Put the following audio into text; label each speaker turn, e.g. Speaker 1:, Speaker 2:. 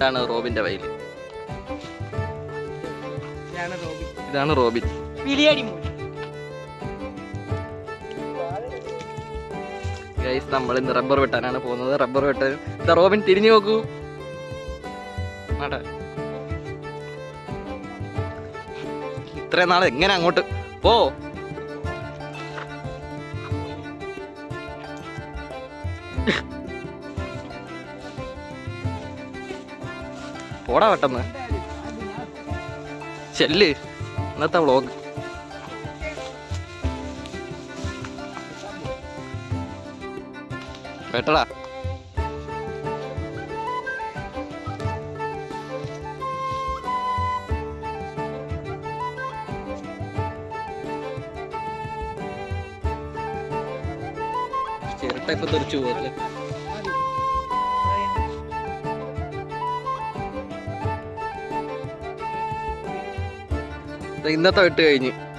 Speaker 1: ഇതാണ് റോബിന്റെ വയൽ
Speaker 2: ഇതാണ് റോബി
Speaker 1: ഇതാണ് റോബിൻ. ഗൈസ് നമ്മൾ ഇന്ന് റബ്ബർ വെട്ടാനാണ് പോകുന്നത്. റബ്ബർ വെട്ടാൻ ഇതാ റോബിൻ തിരിഞ്ഞു നോക്കൂ. ഇത്രയും നാൾ എങ്ങനെ അങ്ങോട്ട്? പോ. പോടാ പെട്ടെന്ന്. ചെല്ല്. ഇന്നത്തെ വ്ളോഗ് വെട്ടടാ. ചിരട്ട ഇപ്പൊ തെറിച്ചു പോകല്ലേ ഇന്നത്തെ വെട്ട് കഴിഞ്ഞ്.